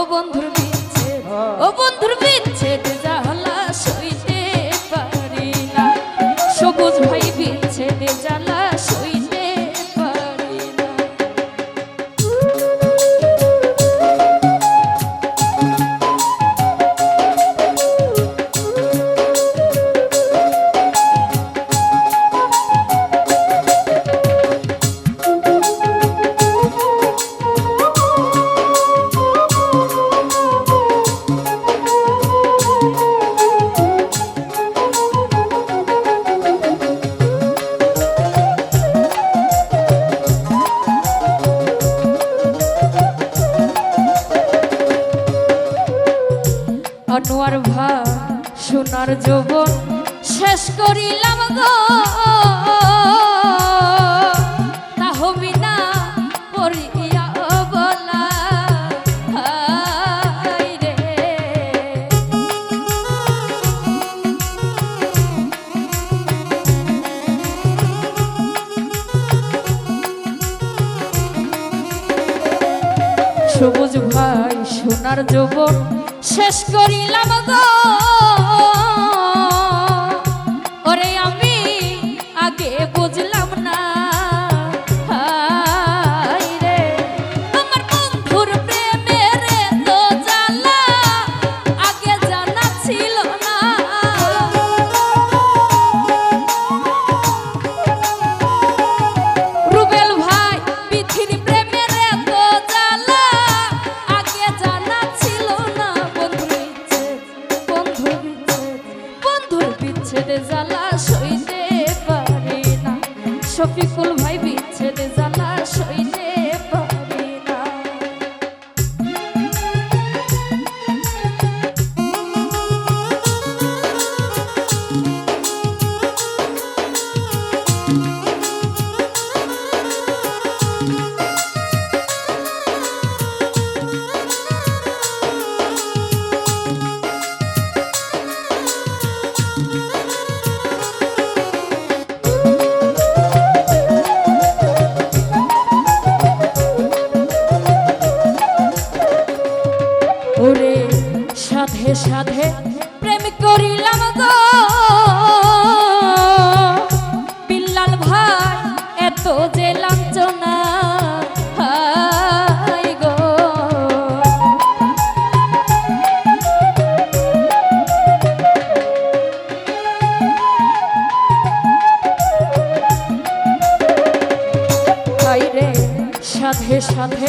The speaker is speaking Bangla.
ও বন্ধু শেষ করিলাম গো। রে। সবুজ ভাই সোনার যৌবন শেষ করিলাম গো। সাধে সাধে প্রেম করিলাম গো। বিল্লাল ভাই এত যে লাঞ্চনা সাথে সাথে